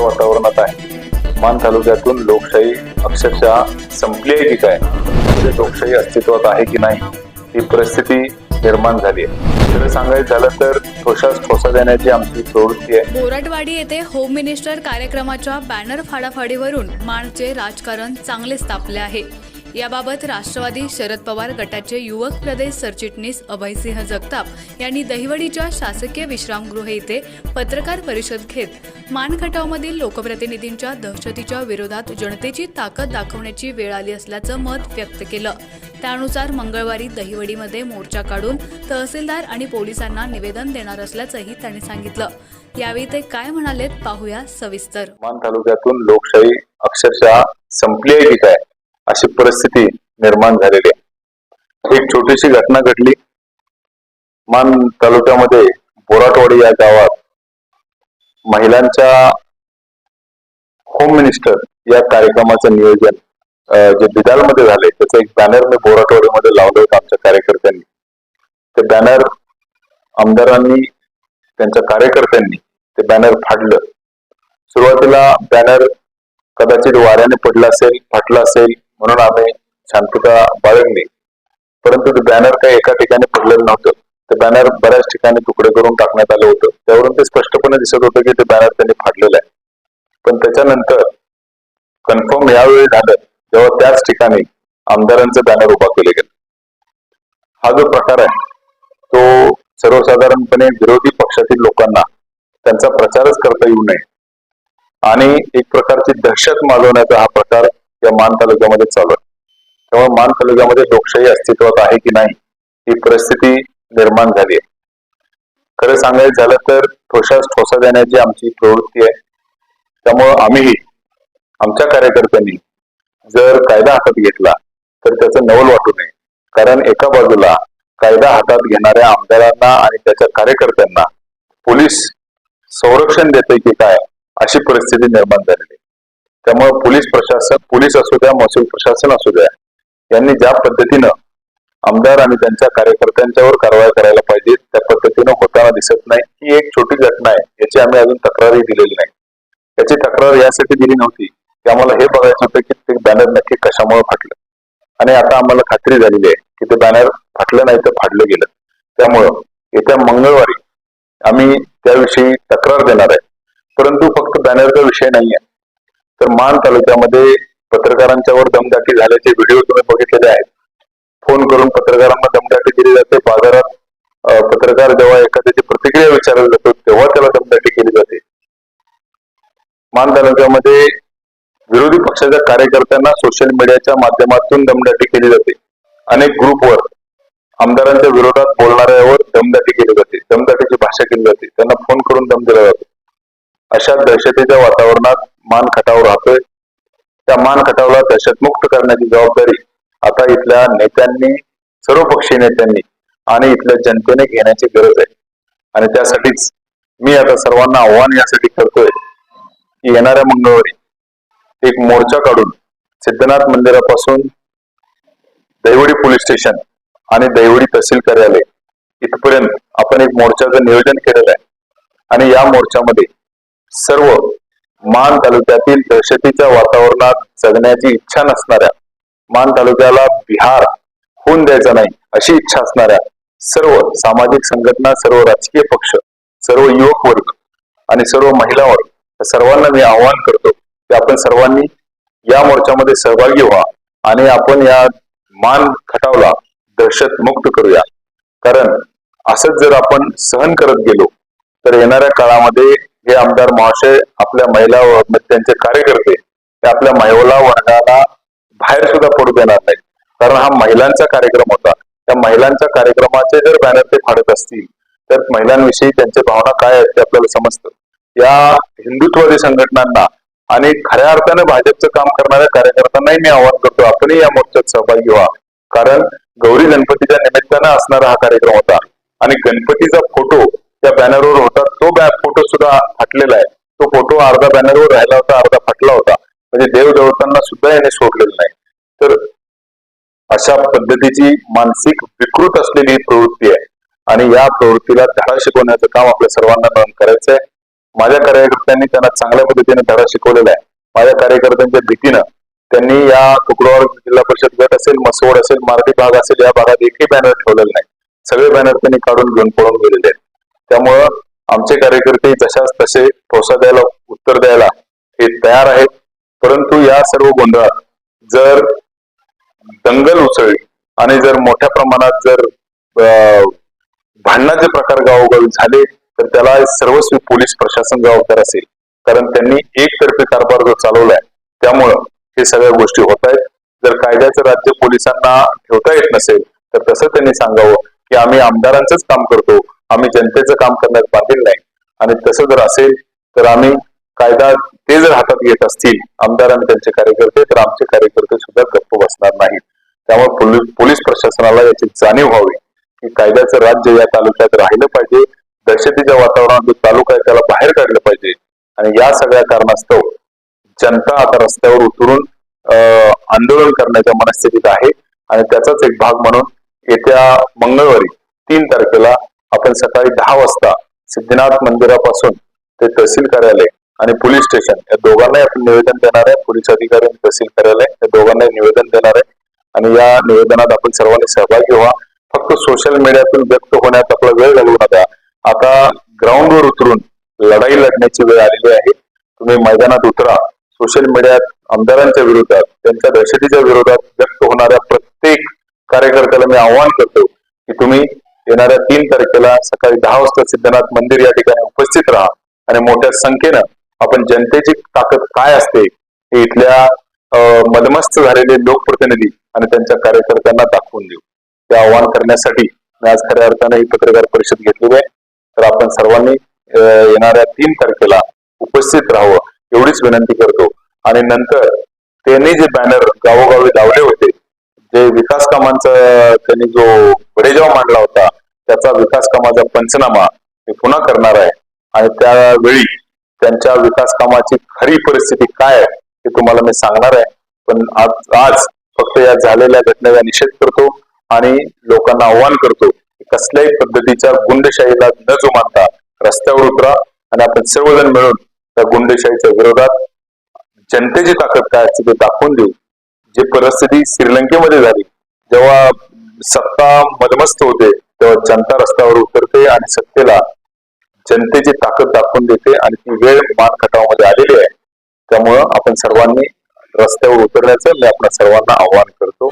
परिस्थितीच्या वातावरणात आहे. मान तालुक्यातून लोकशाही अक्षरशः संपली आहे की काय? म्हणजे लोकशाही अस्तित्वात आहे की नाही? ही परिस्थिती निर्माण झाली आहे. खरं सांगायचं झालं तर ठोशास ठोसा देण्याची आमची प्रवृत्ती आहे. बोराटवाडी येथे होम मिनिस्टर कार्यक्रमाच्या बॅनर फाडाफाडीवरून माणचे राजकारण चांगलेच तापले आहे. याबाबत राष्ट्रवादी शरद पवार गटाचे युवक प्रदेश सरचिटणीस अभयसिंह जगताप यांनी दहिवडीच्या शासकीय विश्रामगृह येथे पत्रकार परिषद घेत मानखटावमधील लोकप्रतिनिधींच्या दहशतीच्या विरोधात जनतेची ताकद दाखवण्याची वेळ आली असल्याचं मत व्यक्त केलं. त्यानुसार मंगळवारी दहिवडीमध्ये मोर्चा काढून तहसीलदार आणि पोलिसांना निवेदन देणार असल्याचंही त्यांनी सांगितलं. यावेळी ते काय म्हणालेत पाहूया सविस्तर. मान तालुक्यातून लोकशाही अक्षरशः संपली आहे की काय? अशी परिस्थिती निर्माण झालेली आहे. एक छोटीशी घटना घडली. मान तालुक्यामध्ये बोराटवाडी या गावात महिलांच्या होम मिनिस्टर या कार्यक्रमाचं नियोजन जे बिदालमध्ये झाले त्याचं एक बॅनर मी बोराटवाडीमध्ये लावलं होतं आमच्या कार्यकर्त्यांनी. ते बॅनर आमदारांनी त्यांच्या कार्यकर्त्यांनी ते बॅनर फाडलं. सुरुवातीला बॅनर कदाचित वाऱ्याने पडला असेल फाटला असेल म्हणून आम्ही शांतता बाळगली. परंतु ते बॅनर काही एका ठिकाणी पडलेलं नव्हतं. ते बॅनर बऱ्याच ठिकाणी तुकडे करून टाकण्यात आलं होतं. त्यावरून ते स्पष्टपणे दिसत होतं की ते बॅनर त्यांनी फाडलेलं आहे. पण त्याच्यानंतर कन्फर्म यावेळी झालं तेव्हा त्याच ठिकाणी आमदारांचं बॅनर उभा केले गेलं. हा जो प्रकार आहे तो सर्वसाधारणपणे विरोधी पक्षातील लोकांना त्यांचा प्रचारच करता येऊ नये. आणि एक प्रकारची दहशत माजवण्याचा हा प्रकार या मान तालुक्यामध्ये चालू आहे. त्यामुळे मान तालुक्यामध्ये लोकशाही अस्तित्वात आहे की नाही ही परिस्थिती निर्माण झाली आहे. खरं सांगायचं झालं तर ठोशास ठोसा देण्याची आमची प्रवृत्ती आहे. त्यामुळं आम्हीही आमच्या कार्यकर्त्यांनी जर कायदा हातात घेतला तर त्याचं नवल वाटू नये. कारण एका बाजूला कायदा हातात घेणाऱ्या आमदारांना आणि त्याच्या कार्यकर्त्यांना पोलीस संरक्षण देते की काय अशी परिस्थिती निर्माण झालेली त्यामुळे पोलीस प्रशासन पोलीस असू द्या महसूल प्रशासन असू द्या यांनी ज्या पद्धतीनं आमदार आणि त्यांच्या कार्यकर्त्यांच्यावर कारवाई करायला पाहिजे त्या पद्धतीनं होताना दिसत नाही. ही एक छोटी घटना आहे याची आम्ही अजून तक्रारही दिलेली नाही. याची तक्रार यासाठी दिली नव्हती की आम्हाला हे बघायचं होतं की ते बॅनर नक्की कशामुळे फाटलं. आणि आता आम्हाला खात्री झालेली आहे की ते बॅनर फाटलं नाही तर फाडलं गेलं. त्यामुळं येत्या मंगळवारी आम्ही त्याविषयी तक्रार देणार आहे. परंतु फक्त बॅनरचा विषय नाही आहे तर मान तालुक्यामध्ये पत्रकारांच्यावर दमदाटी झाल्याचे व्हिडिओ तुम्ही बघितलेले आहेत. फोन करून पत्रकारांना दमदाटी दिली जाते. बाजारात पत्रकार जेव्हा एखाद्याची प्रतिक्रिया विचारली जातो तेव्हा त्याला दमदाटी केली जाते. मान तालुक्यामध्ये विरोधी पक्षाच्या कार्यकर्त्यांना सोशल मीडियाच्या माध्यमातून दमदाटी केली जाते. अनेक ग्रुपवर आमदारांच्या विरोधात बोलणाऱ्यावर दमदाटी केली जाते. दमदाटीची भाषा केली जाते. त्यांना फोन करून दम दिला जातो. अशा दहशतीच्या वातावरणात मान खटाव राहतोय. त्या मान खटावला दहशतमुक्त करण्याची जबाबदारी आता इथल्या नेत्यांनी सर्वपक्षीय नेत्यांनी आणि इथल्या जनतेने घेण्याची गरज आहे. आणि त्यासाठीच मी आता सर्वांना आव्हान यासाठी करतोय की येणाऱ्या मंगळवारी एक मोर्चा काढून सिद्धनाथ मंदिरापासून दैवडी पोलीस स्टेशन आणि दैवडी तहसील कार्यालय इथपर्यंत आपण एक मोर्चाचं नियोजन केलेलं आहे. आणि या मोर्चामध्ये सर्व मान तालुक्यातील दहशतीच्या वातावरणात जगण्याची इच्छा नसणाऱ्या मान तालुक्याला बिहार होऊन द्यायचा नाही अशी इच्छा असणाऱ्या सर्व सामाजिक संघटना सर्व राजकीय पक्ष सर्व युवक वर्ग आणि सर्व महिला वर्ग सर्वांना मी आवाहन करतो की आपण सर्वांनी या मोर्चामध्ये सहभागी व्हा आणि आपण या मान खटावला दहशत मुक्त करूया. कारण असंच जर आपण सहन करत गेलो तर येणाऱ्या काळामध्ये हे आमदार महाशय आपल्या महिला त्यांचे कार्यकर्ते ते आपल्या महिला वर्गाला बाहेर सुद्धा पडू देणार नाही कारण हा महिलांचा कार्यक्रम होता. त्या महिलांच्या कार्यक्रमाचे जर बॅनर ते फाडत असतील तर महिलांविषयी त्यांच्या भावना काय आहेत ते आपल्याला समजतं. या हिंदुत्ववादी संघटनांना आणि खऱ्या अर्थाने भाजपचं काम करणाऱ्या कार्यकर्त्यांनाही मी आवाहन करतो आपणही या मोर्चात सहभागी व्हा. कारण गौरी गणपतीच्या निमित्तानं असणारा हा कार्यक्रम होता. आणि गणपतीचा फोटो त्या बॅनरवर फोटो सुद्धा फाटलेला आहे. तो फोटो अर्धा बॅनरवर राहिला होता अर्धा फाटला होता. म्हणजे देव देवतांना सुद्धा याने सोडलेलं नाही. तर अशा पद्धतीची मानसिक विकृत असलेली प्रवृत्ती आहे. आणि या प्रवृत्तीला धडा शिकवण्याचं काम आपल्या सर्वांना मिळून करायचं आहे माझ्या कार्यकर्त्यांनी त्यांना चांगल्या पद्धतीने धडा शिकवलेला आहे. माझ्या कार्यकर्त्यांच्या भीतीनं त्यांनी या तुकडोर जिल्हा परिषद गट असेल मसवड असेल मराठी भाग असेल या भागात एकही बॅनर ठेवलेला नाही. सगळे बॅनर त्यांनी काढून घेऊन पळून गेलेले आहेत. त्यामुळं आमचे कार्यकर्ते जशाच तसे ठोसा द्यायला उत्तर द्यायला हे तयार आहेत. परंतु या सर्व गोंधळात जर दंगल उसळली आणि जर मोठ्या प्रमाणात जर भांडणाचे प्रकार गावोगावी झाले तर त्याला सर्वस्वी पोलीस प्रशासन जबाबदार असेल. कारण त्यांनी एकतर्फी कारभार जो चालवलाय त्यामुळं हे सगळ्या गोष्टी होत आहेत. जर कायद्याचं राज्य पोलिसांना ठेवता येत नसेल तर तसं त्यांनी सांगावं की आम्ही आमदारांचंच काम करतो. आम्ही जनतेचं काम करण्यात बांधील नाही. आणि तसं जर असेल तर आम्ही कायदा ते जर हातात घेत असतील आमदार आणि त्यांचे कार्यकर्ते तर आमचे कार्यकर्ते सुद्धा गप्प बसणार नाहीत. त्यामुळे पोलीस पोलीस प्रशासनाला याची जाणीव व्हावी की कायद्याचं राज्य या तालुक्यात राहिलं पाहिजे दहशतीच्या वातावरणात जो तालुका आहे त्याला बाहेर काढलं पाहिजे. आणि या सगळ्या कारणास्तव जनता आता रस्त्यावर उतरून आंदोलन करण्याच्या मनस्थितीत आहे. आणि त्याचाच एक भाग म्हणून येत्या मंगळवारी तीन तारखेला आपण सकाळी दहा वाजता सिद्धनाथ मंदिरापासून ते तहसील कार्यालय आणि पोलीस स्टेशन या दोघांनाही आपण निवेदन देणार आहे. पोलीस अधिकारी आणि तहसील कार्यालय या दोघांनाही निवेदन देणार आहे. आणि या निवेदनात आपण सर्वांनी सहभागी व्हा. फक्त सोशल मीडियातून व्यक्त होण्यात आपला वेळ घालवू नका. आता ग्राउंडवर उतरून लढाई लढण्याची वेळ आलेली आहे. तुम्ही मैदानात उतरा. सोशल मीडियात आमदारांच्या विरोधात त्यांच्या दहशतीच्या विरोधात व्यक्त होणाऱ्या प्रत्येक कार्यकर्त्याला मी आवाहन करतो की तुम्ही येणाऱ्या तीन तारखेला सकाळी दहा वाजता सिद्धनाथ मंदिर या ठिकाणी उपस्थित राहा. आणि मोठ्या संख्येनं आपण जनतेची ताकद काय असते हे इथल्या मदमस्त झालेले लोकप्रतिनिधी आणि त्यांच्या कार्यकर्त्यांना दाखवून देऊ. ते आवाहन करण्यासाठी मी आज खऱ्या अर्थाने ही पत्रकार परिषद घेतलेली आहे. तर आपण सर्वांनी येणाऱ्या तीन तारखेला उपस्थित राहावं एवढीच विनंती करतो. आणि नंतर त्यांनी जे बॅनर गावोगावी लावले होते जे विकास कामांचा त्यांनी जो बडेजाव मांडला होता त्याचा विकास कामाचा पंचनामा मी पुन्हा करणार आहे. आणि त्यावेळी त्यांच्या विकास कामाची खरी परिस्थिती काय आहे हे तुम्हाला मी सांगणार आहे. पण आज आज फक्त या झालेल्या घटनेचा निषेध करतो आणि लोकांना आव्हान करतो की कसल्याही पद्धतीच्या गुंडशाहीला न जुमानता रस्त्यावर उतरा आणि आपण सर्वजण मिळून त्या गुंडशाहीच्या विरोधात जनतेची ताकद काय असते ते दाखवून देऊ. जी परिस्थिती श्रीलंकेमध्ये झाली जेव्हा सत्ता मदमस्त होते तेव्हा जनता रस्त्यावर उतरते आणि सत्तेला जनतेची ताकद दाखवून देते आणि ती वेळ मानखटावामध्ये आलेली आहे. त्यामुळं आपण सर्वांनी रस्त्यावर उतरण्याचं मी आपल्या सर्वांना आवाहन करतो.